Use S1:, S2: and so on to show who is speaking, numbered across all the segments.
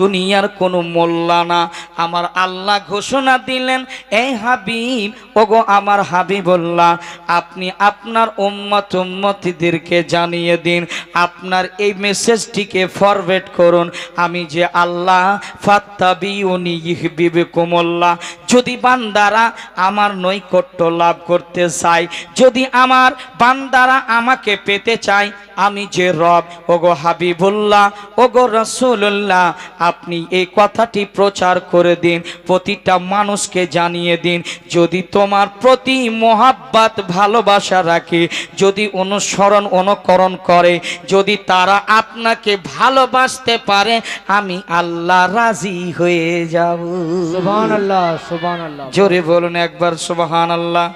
S1: দুনিয়ার কোনো মোল্লা না আমার আল্লাহ ঘোষণা দিলেন এই হাবিব, ওগো আমার হাবিবুল্লাহ, আপনি আপনার উম্মত উম্মতিদেরকে জানিয়ে দিন, আপনার এই মেসেজটিকে ফরওয়ার্ড করুন। আমি যে আল্লাহ ফাত্তাবি উনি ইহবিবে কোমল্লা যদি বান্দারা আমার নৈকট্য লাভ করতে চায়, যদি আমার বান্দারা আমাকে পেতে চায় আমি যে রব ওগো হাবিবুল্লাহ ওগো রসুল্লাহ আপনি এই কথাটি প্রচার করে দিন প্রতিটা মানুষকে জানিয়ে দিন যদি তোমার প্রতি মোহাব্বাত ভালোবাসা রাখে যদি অনুসরণ অনুকরণ করে যদি তারা আপনাকে ভালোবাসতে পারে আমি আল্লাহ রাজি হয়ে যাব।
S2: আল্লাহ আল্লাহ
S1: জোরে বলুন একবার সুবহান আল্লাহ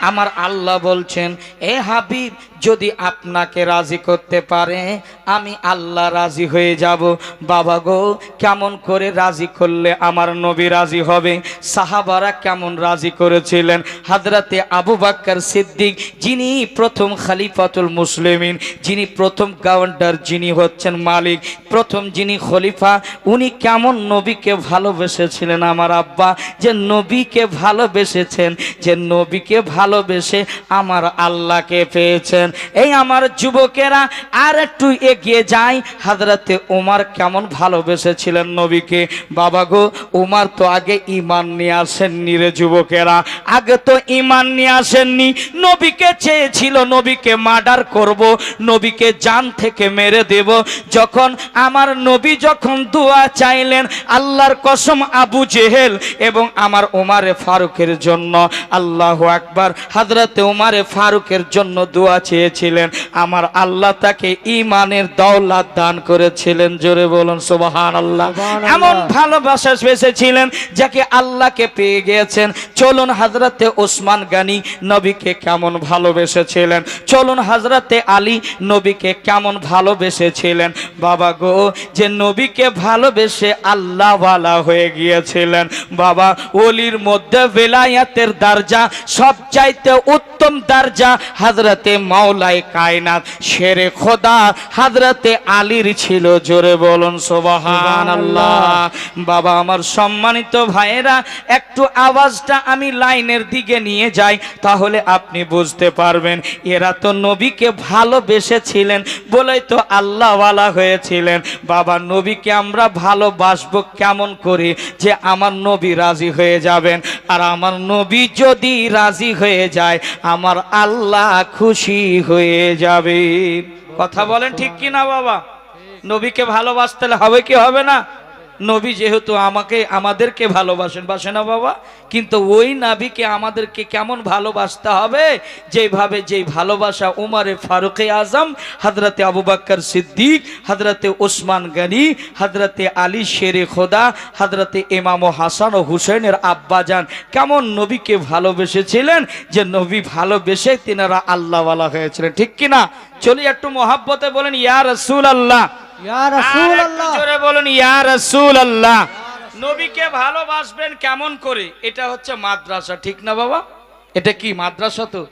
S1: আমার আল্লাহ বলছেন এ হাবিব যদি আপনাকে রাজি করতে পারে, আমি আল্লাহ রাজি হয়ে যাব। বাবা গো, কেমন করে রাজি করলে আমার নবী রাজি হবে? সাহাবারা কেমন রাজি করেছিলেন? হাজরাতে আবু বাক্কার সিদ্দিক, যিনি প্রথম খালিফাতুল মুসলিমিন, যিনি প্রথম গাওয়ান্ডার যিনি হচ্ছেন মালিক, প্রথম যিনি খলিফা, উনি কেমন নবীকে ভালোবেসেছিলেন আমার আব্বা? যে নবীকে ভালোবেসেছেন, যে নবীকে ভালোবেসে আমার আল্লাহকে পেয়েছেন। এই আমার যুবকেরা, আর একটু এগিয়ে যাই। হাজরাতে ওমার কেমন ভালোবেসেছিলেন নবীকে। বাবা গো ওমার তো আগে ইমান নিয়ে আসেননি রে যুবকেরা। আগে তো ইমান নিয়ে আসেননি। নবীকে চেয়েছিল নবীকে মার্ডার করব, নবীকে জান থেকে মেরে দেব। যখন আমার নবী যখন দোয়া চাইলেন, আল্লাহর কসম আবু জেহেল এবং আমার ওমারে ফারুকের জন্য, আল্লাহ আকবার, হাজরাতে ওমারে ফারুকের জন্য দোয়া চেয়েছিলেন আমার আল্লাহ তাকে ইমানের দৌলাত দান করেছিলেন। জোরে বলুন সুবহান আল্লাহ এমন ভালোবাসা বেসেছিলেন যাকে আল্লাহকে পেয়ে গিয়েছেন। চলুন হাজরাতে ওসমান গানি নবীকে কেমন ভালোবেসেছিলেন? চলুন হাজরাতে আলী নবীকে কেমন ভালোবেসেছিলেন? বাবা গো যে নবীকে ভালোবেসে আল্লাহওয়ালা হয়ে গিয়েছিলেন। বাবা ওলির মধ্যে বেলায়াতের দারজা সব চাইতে উত্তম দারজা হাজরাতে মাওলাই কায়নাত। শেরে খোদা হাজরাতে আলীর ছিল, জোরে বলুন সোবাহান আল্লাহ বাবা আমার সম্মানিত ভাইয়েরা, একটু আওয়াজটা আমি লাইনের দিকে নিয়ে যাই, তাহলে আপনি বুঝতে পারবেন, এরা তো নবীকে ভালোবেসেছিলেন বলেই তো আল্লাহওয়ালা হয়েছিলেন। বাবা নবীকে আমরা ভালোবাসবো কেমন করি যে আমার নবী রাজি হয়ে যাবেন। আর আমার নবী যদি রাজি হয়ে যায়, আমার আল্লাহ খুশি হয়ে যাবে। কথা বলেন ঠিক কি না বাবা? নবীকে ভালোবাসতে হবে কি হবে না? নবী যেহেতু আমাকে, আমাদেরকে ভালোবাসেন, বাসে না বাবা? কিন্তু ওই নাবিকে আমাদেরকে কেমন ভালোবাসতে হবে? যেভাবে যেই ভালোবাসা উমারে ফারুকে আজম, হাজরাতে আবু বাক্কর সিদ্দিক, হাজরাতে ওসমান গনি, হাজরাতে আলী শেরে খোদা, হাজরাতে ইমাম হাসান ও হুসেনের আব্বাজান কেমন নবীকে ভালোবেসেছিলেন যে নবী ভালোবেসে তিনারা আল্লাহওয়ালা হয়েছিলেন, ঠিক কিনা? চলি একটু মহাব্বতে বলেন, ইয়া রসুল আল্লাহ জোরে বলুন ইয়া রাসূলুল্লাহ। নবীকে ভালোবাসবেন কেমন করে? এটা হচ্ছে মাদ্রাসা ঠিক না বাবা? এটা কি মাদ্রাসা তো?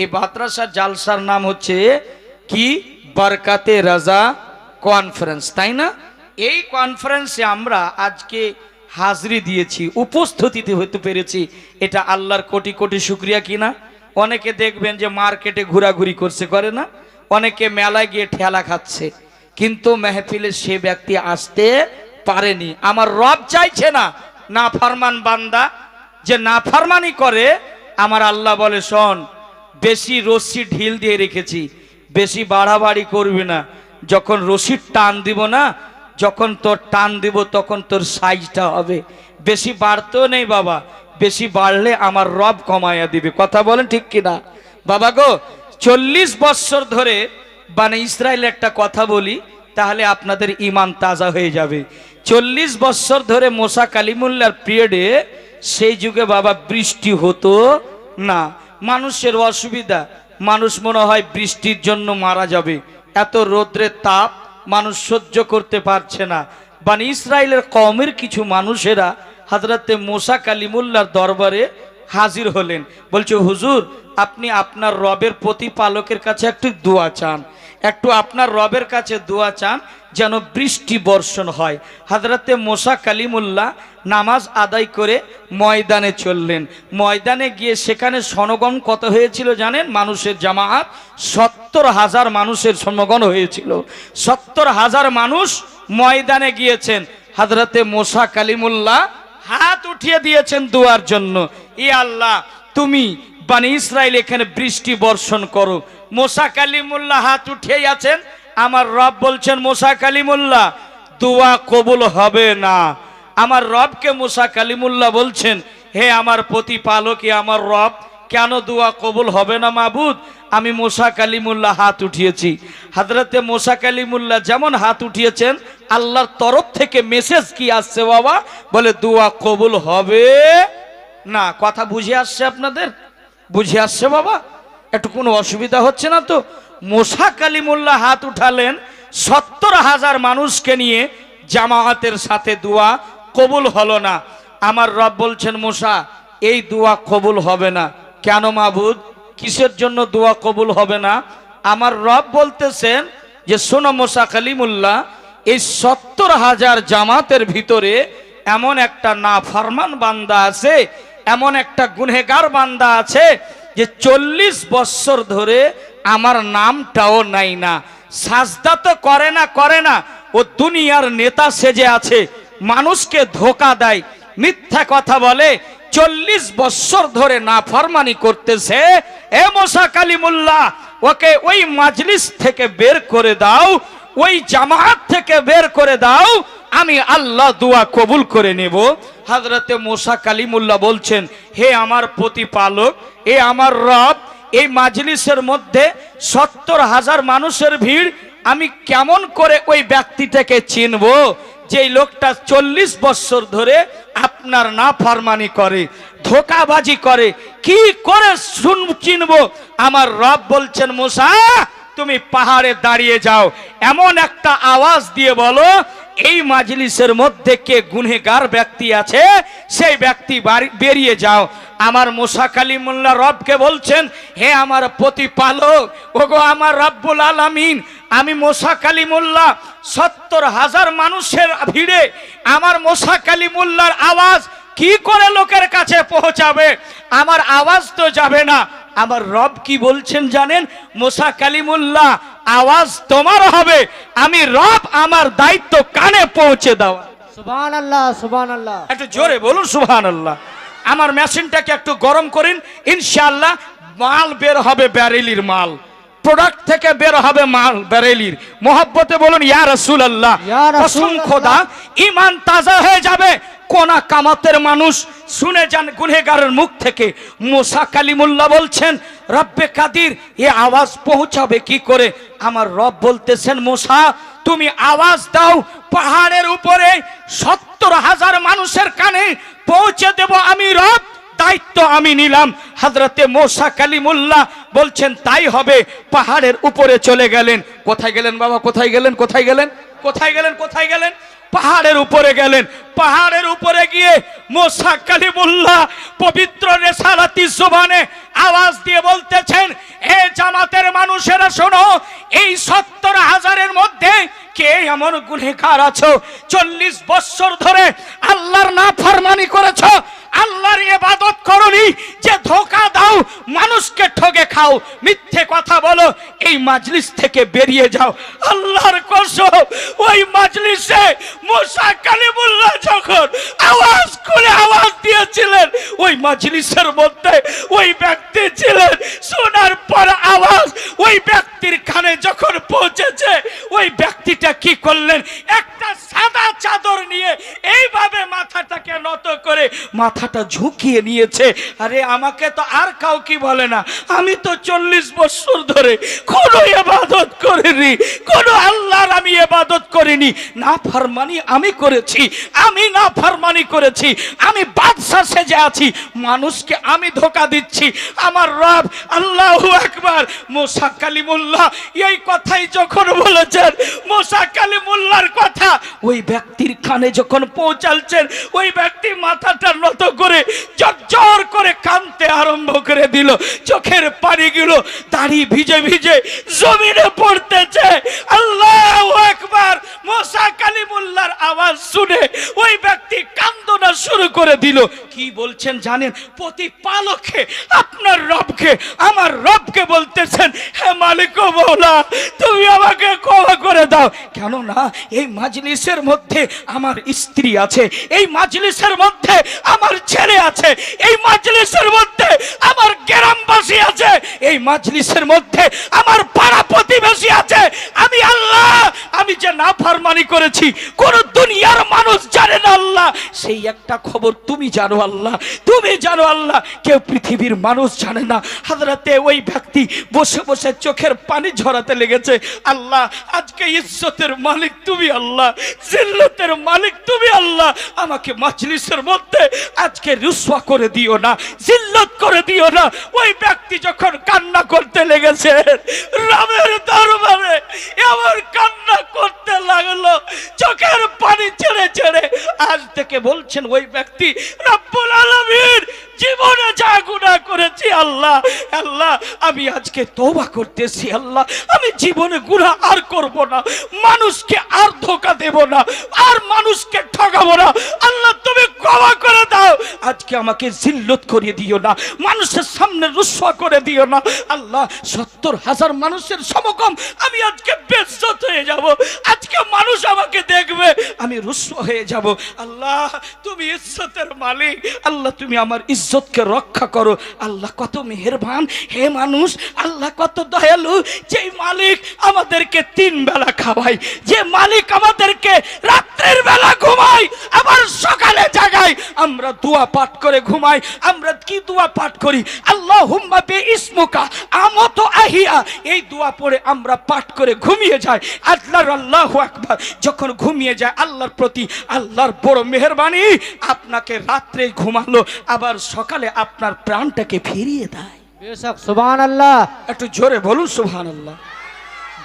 S1: এই মাদ্রাসার জালসার নাম হচ্ছে কি? বরকাতে রাজা কনফারেন্স তাই না? এই কনফারেন্সে আমরা আজকে হাজরি দিয়েছি উপস্থিতিতে হতে পেরেছি। এটা আল্লাহর কোটি কোটি শুক্রিয়া কিনা? অনেকে দেখবেন যে মার্কেটে ঘোরাঘুরি করছে করে না? অনেকে মেলায় গিয়ে ঠেলা খাচ্ছে। কিন্তু মেহফিলে সে ব্যক্তি আসতে পারেনি। আমার রব চাইছে না না ফারমান বান্দা, যে না ফারমানি করে, আমার আল্লাহ বলে, শোন, বেশি রশ্মি ঢিল দিয়ে রেখেছি, বেশি বাড়াবাড়ি করবি না। যখন রশির টান দিব না, যখন তোর টান দিব, তখন তোর সাইজটা হবে। বেশি বাড়তেও নেই বাবা, বেশি বাড়লে আমার রব কমাইয়া দিবে। কথা বলেন ঠিক কিনা? বাবা গো, চল্লিশ বৎসর ধরে মানে ইসরায়েল একটা কথা বলি, তাহলে আপনাদের ইমান তাজা হয়ে যাবে। চল্লিশ বৎসর ধরে মোসা কালিমুল্লার পিরিয়ডে সেই যুগে বাবা বৃষ্টি হতো না। মানুষের অসুবিধা, মানুষ মনে হয় বৃষ্টির জন্য মারা যাবে। এত রৌদ্রের তাপ মানুষ সহ্য করতে পারছে না। মানে ইসরায়েলের কমের কিছু মানুষেরা হাজরাতে মোসা কালিমুল্লার দরবারে হাজির হলেন। বলছে, হুজুর, আপনি আপনার রবের প্রতিপালকের কাছে একটু দোয়া চান। একটু আপনার রবের কাছে দোয়া চান যেন বৃষ্টি বর্ষণ হয়। হাজরাতে মোসা কালিমুল্লাহ নামাজ আদায় করে ময়দানে চললেন। ময়দানে গিয়ে সেখানে সনগণ কত হয়েছিল জানেন? মানুষের জামায়াত সত্তর হাজার মানুষের সমাগম হয়েছিল। সত্তর হাজার মানুষ ময়দানে গিয়েছেন। হাজরাতে মোসা কালিমুল্লাহ হাত উঠিয়ে দিয়েছেন দুয়ার জন্য। ই আল্লাহ, তুমি বানি ইসরায়েল এখানে বৃষ্টি বর্ষণ করো। মোসা কালিমুল্লাহ হাত উঠিয়েই আছেন। আমার রব বলছেন, মোসা কালিমুল্লাহ, দোয়া কবুল হবে না। আমার রবকে মোসা কালিমুল্লাহ বলছেন, হে আমার প্রতিপালক আমার রব, কেন দোয়া কবুল হবে না মাবুদ? আমি মোসা কালিমুল্লাহ হাত উঠিয়েছি। হাজরতে মোসা কালিমুল্লাহ যেমন হাত উঠিয়েছেন, আল্লাহর তরফ থেকে মেসেজ কি আসছে বাবা? বলে, দোয়া কবুল হবে না। কথা বুঝে আসছে আপনাদের? বুঝে আসছে বাবা? একটু কোনো অসুবিধা হচ্ছে না তো? মোসা কালিমুল্লাহ হাত উঠালেন, সত্তর হাজার মানুষকে নিয়ে জামায়াতের সাথে দোয়া কবুল হলো না। আমার রব বলছেন, মোসা, এই দোয়া কবুল হবে না। কেন মাবুদ? কিসের জন্য দোয়া কবুল হবে না? আমার রব বলতেছেন যে, শোনো মোসা কালিমুল্লাহ, এই সত্তর হাজার জামাতের ভিতরে এমন একটা না ফরমান বান্দা আছে, এমন একটা গুনহেগার বান্দা আছে যে চল্লিশ বৎসর ধরে আমার নামটাও নাই না। সাজদা তো করে না করে না। ও দুনিয়ার নেতা সেজে আছে, মানুষকে ধোকা দেয়, মিথ্যা কথা বলে। চল্লিশ বৎসর ধরে না ফরমানি করতেছে, এ মোসা কালিমুল্লাহ ওকে ওই মাজলিস থেকে বের করে দাও, ওই জামাত থেকে বের করে দাও, আমি আল্লাহ দোয়া কবুল করে নেব। হাজরতে মোসা কালিমুল্লাহ বলছেন, হে আমার প্রতিপালক, এ আমার রব, এই মাজলিসের মধ্যে সত্তর হাজার মানুষের ভিড়, আমি কেমন করে ওই ব্যক্তিটাকে চিনব? যে লোকটা চল্লিশ বছর ধরে আপনার না ফরমানি করে, ধোকাবাজি করে, কি করে শুন, চিনব? আমার রব বলছেন, মোসা তুমি পাহাড়ে দাঁড়িয়ে যাও। এমন একটা আওয়াজ দিয়ে বলো, এই মাজলিসের মধ্যে কে গুনেগার ব্যক্তি আছে, সেই ব্যক্তি বেরিয়ে যাও। আমার মোসা কালিমুল্লাহ রবকে বলছেন, হে আমার প্রতিপালক, ওগো আমার রব্বুল আলামিন, আমি মোসা কালিমুল্লাহ, সত্তর হাজার মানুষের ভিড়ে আমার মোসা কালিমুল্লাহর আওয়াজ কি করে লোকের কাছে পৌঁছাবে? আমার আওয়াজ তো যাবে না। আমার রব কি বলছেন জানেন? মোসা কালিমুল্লাহ আওয়াজ তোমার হবে। আমি রব আমার দায়িত্ব কানে পৌঁছে দেওয়া।
S2: সুবহান আল্লাহ সুবহান আল্লাহ
S1: একটু জোরে বলুন আল্লাহ আমার মেশিনটাকে একটু গরম করিন। ইনশাআল্লাহ মাল বের হবে ব্যারেলির মাল। প্রোডাক্ট থেকে বের হবে মাল ব্যারেলির। মোহব্বতে বলুন ইয়া রাসূল আল্লাহ খোদা ইমান তাজা হয়ে যাবে। কোনা কামাতের মানুষ শুনে যান গুনহেগারের মুখ থেকে। মোসা কালিমুল্লাহ বলছেন, রব্বে কাদির, এ আওয়াজ পৌঁছাবে কি করে? আমার রব বলতেছেন, মোসা, তুমি আওয়াজ দাও, পাহাড়ের উপরে সত্তর হাজার মানুষের কানে পৌঁছে দেব আমি রব, দায়িত্ব আমি নিলাম। হাজরতে মোসা কালিমুল্লাহ বলছেন, তাই হবে, পাহাড়ের উপরে চলে গেলেন। কোথায় গেলেন বাবা? কোথায় গেলেন? কোথায় গেলেন? কোথায় গেলেন? কোথায় গেলেন? পাহাড়ের উপরে গেলেন। পাহাড়ের উপরে গিয়ে মোসা কালিমুল্লাহ পবিত্র রেসালাতি জবানে আওয়াজ দিয়ে বলতেছেন, এ জামাতের মানুষেরা শোনো, এই সত্তর হাজারের মধ্যে কে এমন গুনেকার আছো? চল্লিশ বৎসর ধরে আল্লাহর না ফরমানি করেছ, আল্লাহর ইবাদত করনি, যে ধোকা দাও, মানুষকে ঠগে খাও। মিথ্যে কথা বলো, এই মাজলিস থেকে বেরিয়ে যাও। আল্লাহর কসম, ওই মাজলিসে মুসা কালিমুল্লাহ আওয়াজ করে আওয়াজ দিয়েছিলেন ওই মাজলিসের মধ্যে ওই ব্যক্তি ছিলেন। শোনার পর আওয়াজ ওই ব্যক্তির কানে যখন পৌঁছেছে, ওই ব্যক্তিটা কি করলেন? একটা সাদা চাদর নিয়ে এইভাবে মাথাটাকে নত করে মাথাটা ঝুঁকিয়ে নিয়েছে। আরে, আমাকে তো আর কাউ কি বলে না। আমি তো চল্লিশ বছর ধরে কোনো এবাদত করিনি, কোনো আল্লাহর আমি এবাদত করিনি। না ফারমানি আমি করেছি, আমি না ফারমানি করেছি, আমি বাদশা সেজে আছি, মানুষকে আমি ধোকা দিচ্ছি। আমার রব, আল্লাহ একবার মোসা কালিমুল্লাহ এই কথাই যখন বলেছেন, মোসা কালিমুল্লাহর কথা ওই ব্যক্তির কানে যখন পৌঁছালছেন, ওই ব্যক্তি মাথাটা নত করে জর্জর করে কাঁদতে আরম্ভ করে দিল। চোখের পানিগুলো দাড়ি ভিজে ভিজে জমিনে পড়তেছে। আল্লাহ একবার মোসা কালিমুল্লার আওয়াজ শুনে ওই ব্যক্তি কান্দনা শুরু করে দিল। কি বলছেন জানেন? প্রতিপালককে আপনার রবকে, আমার রবকে বলতেছেন, হে মালিক মৌলা, তুমি আমাকে ক্ষমা করে দাও। কেননা, এই মাজলিসের মধ্যে আমার স্ত্রী আছে, এই মাজলিসের মধ্যে আমার ছেলে আছে, এই মাজলিসের মধ্যে আমার গ্রামবাসী আছে, এই মাজলিসের মধ্যে আমার পাড়া প্রতিবেশী আছে। আমি আল্লাহ আমি যে না ফারমানি করেছি, কোন দুনিয়ার মানুষ জানে না আল্লাহ। সেই একটা খবর তুমি জানো আল্লাহ, তুমি জানো আল্লাহ, কেউ পৃথিবীর মানুষ জানে না। হাজরাতে ওই ব্যক্তি বসে বসে চোখের পানি ঝরাতে লেগেছে, আল্লাহ, আজকে ইজ্জতের মালিক তুমি আল্লাহ, জিল্লতের মালিক তুমি আল্লাহ, আমাকে মাজলিসের মধ্যে আজকে রুসওয়া করে দিও না, জিল্লত করে দিও না। ওই ব্যক্তি যখন কান্না করতে লেগেছে, রামের দরবারে এমন কান্না চোখের পানি ছেড়ে ছেড়ে আজ থেকে বলছেন ওই ব্যক্তি, রব্বুল আলামিন, জীবনে যা গুনাহ করেছি আল্লাহ আল্লাহ, আমি আজকে তওবা করতেছি আল্লাহ, আমি জীবনে গুনাহ আর করব না, মানুষকে আর ধোকা দেব না, আর মানুষকে ঠকাবো না। আল্লাহ, তুমি ক্ষমা করে দাও। আজকে আমাকে জিল্লত করিয়ে দিও না, মানুষের সামনে রুসওয়া করে দিও না। আল্লাহ, সত্তর হাজার মানুষের সমকম, আমি আজকে বেজ্জত হয়ে যাব। আজকে মানুষ আমাকে দেখবে, আমি রুসওয়া হয়ে যাব। আল্লাহ, তুমি ইজ্জতের মালিক। আল্লাহ, তুমি আমার ইজ্জতকে রক্ষা করো। আল্লাহ, কত মেহেরবান। হে মানুষ, আল্লাহ, কত দয়ালু। যেই মালিক আমাদেরকে তিন বেলা খাওয়াই যে মালিক আমাদেরকে রাত্রের বেলা ঘুমাই আবার সকালে খাই আমরা দোয়া পাঠ করে ঘুমাই আমরা কি দোয়া পাঠ করি? আল্লাহ হুম্মা বে ইসমুকা আমত আহিয়া। এই দোয়া পড়ে আমরা পাঠ করে ঘুমিয়ে যাই। আল্লাহর আল্লাহ আকবার। যখন ঘুমিয়ে যায় আল্লাহর প্রতি আল্লাহর বড় মেহরবানি আপনাকে রাত্রে ঘুমালো আবার সকালে আপনার প্রাণটাকে ফিরিয়ে দেয়।
S2: বেশক সুবহানাল্লাহ।
S1: একটু জোরে বলুন সুবহানাল্লাহ।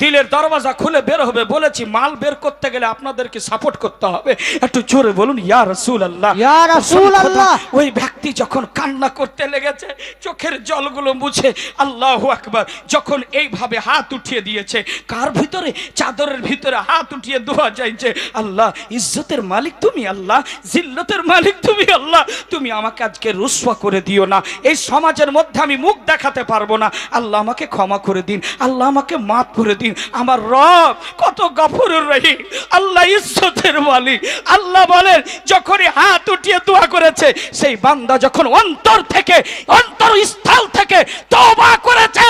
S1: দিলের দরওয়াজা খুলে বের হবে বলেছি মাল বের করতে গেলে আপনাদেরকে সাপোর্ট করতে হবে। একটু জোরে বলুন ইয়া রসুল আল্লাহ
S2: ইয়া রাসূল আল্লাহ।
S1: ওই ব্যক্তি যখন কান্না করতে লেগেছে চোখের জলগুলো মুছে আল্লাহ আকবার যখন এইভাবে হাত উঠিয়ে দিয়েছে কার ভিতরে? চাদরের ভিতরে হাত উঠিয়ে দোয়া যাইছে আল্লাহ ইজ্জতের মালিক তুমি আল্লাহ জিল্লতের মালিক তুমি আল্লাহ তুমি আমাকে আজকে রুসওয়া করে দিও না এই সমাজের মধ্যে আমি মুখ দেখাতে পারব না। আল্লাহ আমাকে ক্ষমা করে দিন আল্লাহ আমাকে মাফ করে দিন। আমার রব কত গফরুর রহিম, আল্লাহ ইজ্জতের মালিক। আল্লাহ বলেন, যখনই হাত উঠিয়ে দোয়া করেছে, সেই বান্দা যখন অন্তর থেকে অন্তর স্থল থেকে তওবা করেছে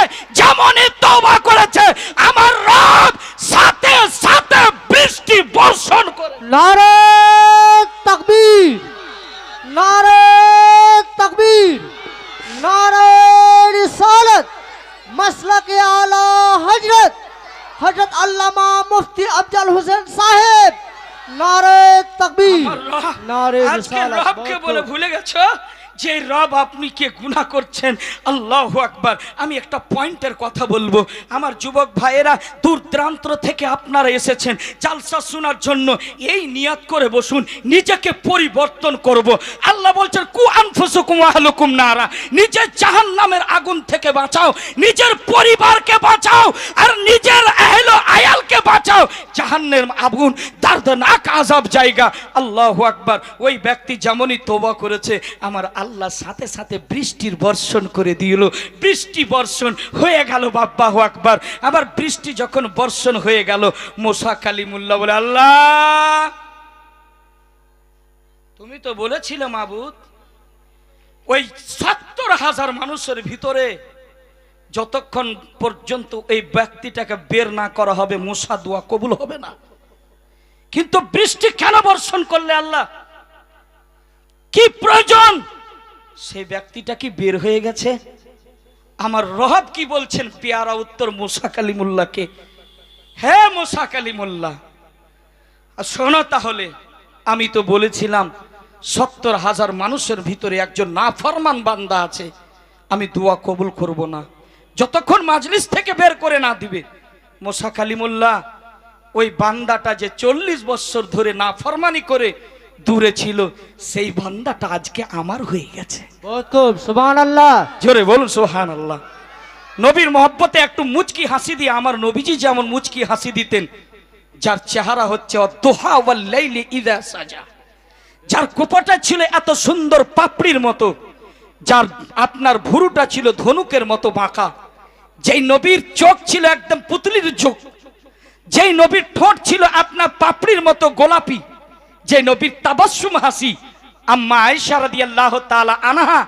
S1: যে রব আপনি কে গুণা করছেন আল্লাহ আকবার, আমি একটা পয়েন্টের কথা বলব। আমার যুবক ভাইয়েরা দূর থেকে আপনারা এসেছেন, জালসা শোনার জন্য এই নিয়াত করে বসুন, নিজেকে পরিবর্তন করব। আল্লাহ বলছেন, কু আনফুসুকুম আহলুকুম নারা নিজের জাহান্নামের আগুন থেকে বাঁচাও, নিজের পরিবারকে বাঁচাও, আর নিজের আহল আয়ালকে বাঁচাও। জাহান্নের আগুন, দার্দনাক আজাব জায়গা। আল্লাহ আকবার, ওই ব্যক্তি যেমনই তোবা করেছে, আমার আল্লাহ সাথে সাথে বৃষ্টির বর্ষণ করে দিল, বৃষ্টি বর্ষণ হয়ে গেল বাব্বাহু আকবার। আবার বৃষ্টি যখন বর্ষণ হয়ে গেল, মোসা কালিমুল্লাহ বলে, আল্লাহ! তুমি তো বলেছিলে, মাবুদ, ওই সত্তর হাজার মানুষের ভিতরে যতক্ষণ পর্যন্ত এই ব্যক্তিটাকে বের না করা হবে, মুসা দোয়া কবুল হবে না। কিন্তু বৃষ্টি কেন বর্ষণ করলে, আল্লাহ? কি প্রয়োজন? সেই ব্যক্তিটা কি বের হয়ে গেছে? আমার রহব কি বলছেন? পেয়ারা উত্তর মুসা কালিমুল্লাহকে। হ্যাঁ মুসা কালিমুল্লাহ, আর শোনো তাহলে, আমি তো বলেছিলাম, সত্তর হাজার মানুষের ভিতরে একজন না ফরমান বান্দা আছে। আমি দোয়া কবুল করব না। যতক্ষণ মাজলিস থেকে বের করে না দিবে। মোসা কালিমুল্লাহ, ওই বান্দাটা যে চল্লিশ বছর ধরে না ফরমানি করে দূরে ছিল সেই বান্দাটা আজকে আমার হয়ে গেছে।
S2: সোহান আল্লাহ
S1: জোরে বলুন সোহান আল্লাহ নবীর মহব্বতে একটু মুচকি হাসি দিয়ে আমার নবীজি যেমন মুচকি হাসি দিতেন যার চেহারা হচ্ছে সাজা। যার কোপাটা ছিল এত সুন্দর পাপড়ির মতো যার আপনার ভুরুটা ছিল ধনুকের মতো বাঁকা যেই নবীর চোখ ছিল একদম পুতলির চোখ যেই নবীর ঠোঁট ছিল আপনার পাপড়ির মতো গোলাপি যে নবীর তাবাসুম হাসি, আম্মা আয়েশা রাদিয়াল্লাহু তাআলা আনাহা,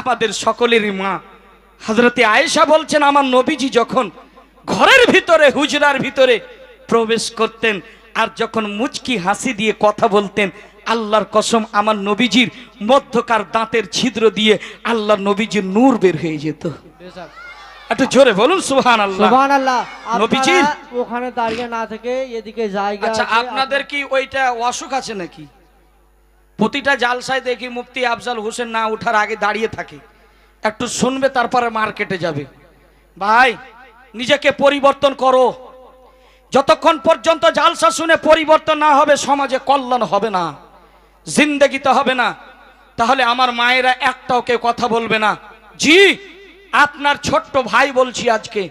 S1: আমাদের সকলেরই মা। হযরতে আয়েশা বলছেন, আমার নবীজি যখন ঘরের ভিতরে, হুজরার ভিতরে প্রবেশ করতেন আর যখন মুচকি হাসি দিয়ে কথা বলতেন, আল্লাহর কসম আমার নবীজির মধ্যকার দাঁতের ছিদ্র দিয়ে আল্লাহর নবীজির নূর বের হয়ে যেত। একটু জোরে বলুন সুবহান আল্লাহ
S2: সুবহান আল্লাহ
S1: নবীজির?
S2: ওখানে দাঁড়িয়ে না থেকে এদিকে জায়গা
S1: আচ্ছা আপনাদের কি ওইটা অসুখ আছে নাকি? প্রতিটা জালসায় দেখি মুফতি আফজাল হোসেন না ওঠার আগে দাঁড়িয়ে থাকে। একটু শুনবে তারপরে মার্কেটে যাবে। ভাই নিজেকে পরিবর্তন করো। যতক্ষণ পর্যন্ত জালসা শুনে পরিবর্তন না হবে সমাজে কল্যাণ হবে না। জিন্দেগিতে হবে না। তাহলে আমার মায়েরা একটাও কেউ কথা বলবে না। জি? আপনার ছোট্ট ভাই বলছি আজকে।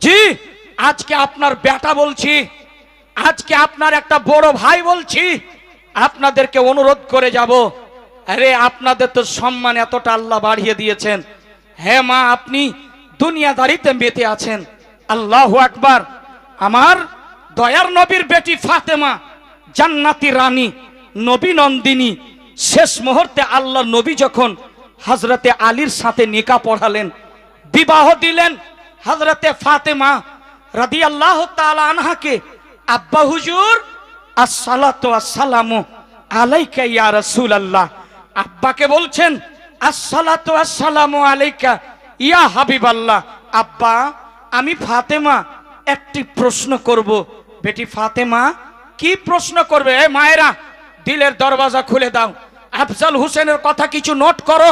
S1: জি, আজকে আপনার বেটা বলছি। আজকে আপনার একটা বড় ভাই বলছি। আপনাদেরকে অনুরোধ করে যাব। আরে, আপনাদের তো সম্মান এতটা আল্লাহ বাড়িয়ে দিয়েছেন। হ্যাঁ মা, আপনি দুনিয়াদারিতে মেতে আছেন। আল্লাহ আকবার। আমার দয়ার নবীর বেটি ফাতেমা, জান্নাতি রানী, নবী নন্দিনী, শেষ মুহূর্তে আল্লাহ নবী যখন হজরতে আলীর সাথে নিকা পড়ালেন বিবাহ দিলেন হজরতে ফাতেমা রাদি আল্লাহ আনহাকে। আব্বা হুজুর আসসালামু আলাইকা ইয়া রাসূলুল্লাহ। আব্বাকে বলছেন আসসালামু আলাইকা ইয়া হাবিবাল্লাহ। আব্বা, আমি ফাতেমা, একটি প্রশ্ন করব। বেটি ফাতেমা, কি প্রশ্ন করবে? এ মায়েরা, দিলের দরওয়াজা খুলে দাও। আফজাল হোসেনের কথা কিছু নোট করো।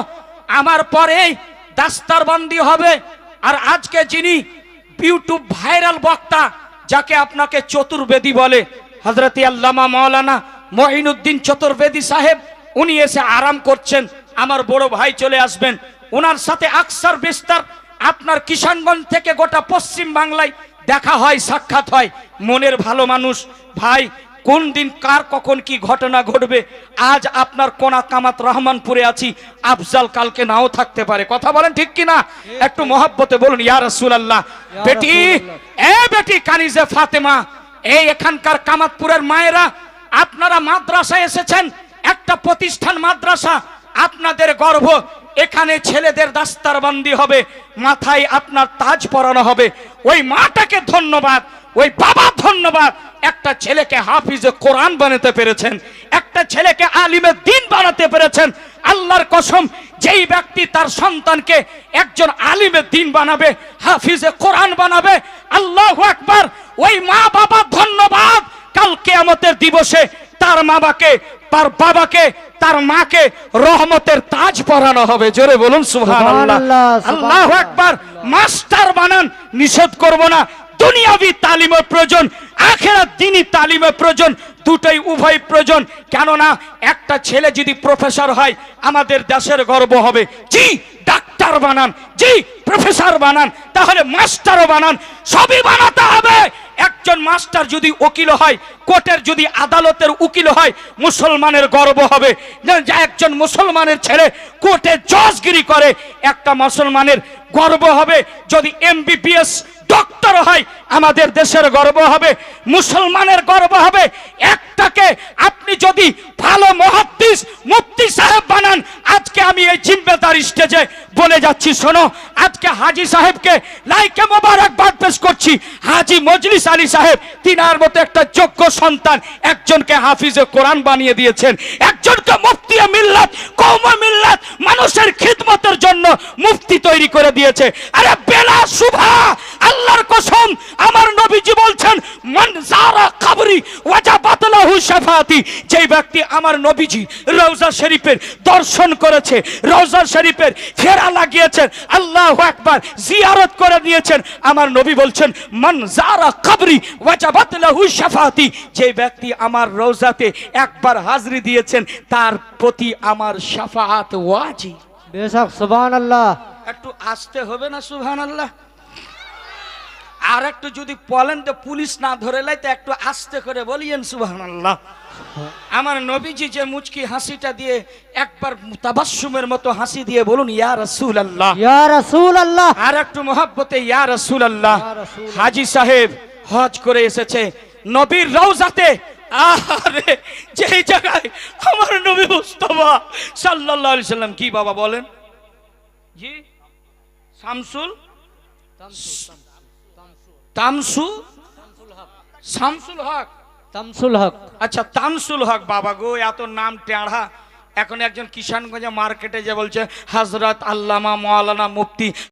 S1: আমার পরেই দাস্তারবন্দি হবে। আর আজকে যিনি ইউটিউব ভাইরাল বক্তা, যাকে আপনাকে চতুর্বেদী বলে হজরত আল্লামা মাওলানা মহিনুদ্দিন চতুর্বেদী সাহেব, উনি এসে আরাম করছেন। আমার বড় ভাই চলে আসবেন। ওনার সাথে আকসার বিস্তার আপনার কিষানগঞ্জ থেকে গোটা পশ্চিম বাংলায় দেখা হয়, সাক্ষাৎ হয়। মনের ভালো মানুষ। ভাই কোন দিন কার কখন কি ঘটনা ঘটবে? আজ আপনার কোনা কামাত রহমানপুরে আছি। আফজাল কালকে নাও থাকতে পারে। কথা বলেন ঠিক কিনা? একটু মহাব্বতে বলুন ইয়া রাসূলুল্লাহ। বেটি এ বেটি কানিজে ফাতেমা এই এখানকার কামাতপুরের মায়েরা আপনারা মাদ্রাসায় এসেছেন একটা প্রতিষ্ঠান মাদ্রাসা আপনাদের গর্ব এখানে ছেলেদের দাস্তারবন্দি হবে মাথায় আপনার তাজ পরানো হবে। ওই মাটাকে ধন্যবাদ ওই বাবা ধন্যবাদ একটা ছেলেকে হাফিজে কোরআন বানাতে পেরেছেন একটা ছেলেকে আলিমে দিন বানাতে পেরেছেন। আল্লাহর কসম যেই ব্যক্তি তার সন্তানকে একজন আলিমে দিন বানাবে হাফিজে কোরআন বানাবে আল্লাহ আকবার ওই মা বাবা ধন্যবাদ। কাল কেয়ামতের দিবসে তার মা বাবাকে তার বাবাকে তার মাকে রহমতের তাজ পরানো হবে। জোরে বলুন সুবহানাল্লাহ, আল্লাহ একবার মাস্টার বানান নিষেধ করব না। দুনিয়াবি তালিমের প্রয়োজন আখেরাত দিনই তালিমের প্রয়োজন, দুটোই উভয় প্রয়োজন। কেননা একটা ছেলে যদি প্রফেসর হয়, আমাদের দেশের গর্ব হবে। জি, ডাক্তার বানান, জি, প্রফেসর বানান, তাহলে মাস্টারও বানান, সবই বানাতে হবে। একজন মাস্টার যদি উকিল হয়, কোর্টের যদি আদালতের উকিল হয়, মুসলমানের গর্ব হবে। একজন মুসলমানের ছেলে কোর্টে জজগিরি করে, একটা মুসলমানের গর্ব হবে। যদি এমবিবিএস ডক্টর হয়, আমাদের দেশের গর্ব হবে, মুসলমানের গর্ব হবে। একটাকে আপনি যদি ভালো মহাদ্দিস, মুফতি সাহেব বানান, আজকে আমি এই জিম্মেদার স্টেজে বলে যাচ্ছি, শোনো, আজকে হাজি সাহেবকে লাইকে মোবারকবাদ পেশ করছি। হাজি মজলিস আলী সাহেব, তিনার মতো একটা যোগ্য সন্তান একজনকে হাফিজে কোরআন বানিয়ে দিয়েছেন। একজনকে মুফতি মিল্লাত কৌম মিল্লাত, মানুষের খিদমতের জন্য মুফতি তৈরি করে দিয়েছে। আরে বেলা শুভা! আল্লাহর কসম আমার নবীজি বলছেন মান জারা কবরি ওয়াজাবাত লাহু শাফাতি যেই ব্যক্তি আমার নবীজি রওজা শরীফের দর্শন করেছে রওজা শরীফের ফেরা লাগিয়েছেন আল্লাহু আকবার জিয়ারত করে নিয়েছেন আমার নবী বলছেন মান জারা কবরি ওয়াজাবাত লাহু শাফাতি যে ব্যক্তি আমার রওজাতে একবার হাজরি দিয়েছেন তার প্রতি আমার শাফাআত ওয়াজিব।
S2: বেশক সুবহান আল্লাহ
S1: একটু আসতে হবে না সুবহান আল্লাহ আর একটু যদি বলেন তো পুলিশ না ধরে লাই তো একটু আস্তে করে বলিয়েন সুবহান আল্লাহ আমার নবীজি যে মুচকি হাসিটা দিয়ে একবার তাবাসসুমের মতো হাসি দিয়ে বলুন ইয়া রাসূল আল্লাহ
S2: ইয়া রাসূল আল্লাহ
S1: আর একটু মহাব্বতে ইয়া রাসূল আল্লাহ হাজি সাহেব হজ করে এসেছে নবীর রওজাতে। আরে যেই জায়গায় আমার নবী মুস্তাফা সাল্লাল্লাহু আলাইহি সাল্লাম কি বাবা বলেন? জি শামসুল। তামসু? শামসুল হক।
S2: তামসুল হক।
S1: আচ্ছা তামসুল হক বাবা গো এত নাম টেঁড়া। এখন একজন কিষানগঞ্জে মার্কেটে যে বলছে হজরত আল্লামা মৌলানা মুফতি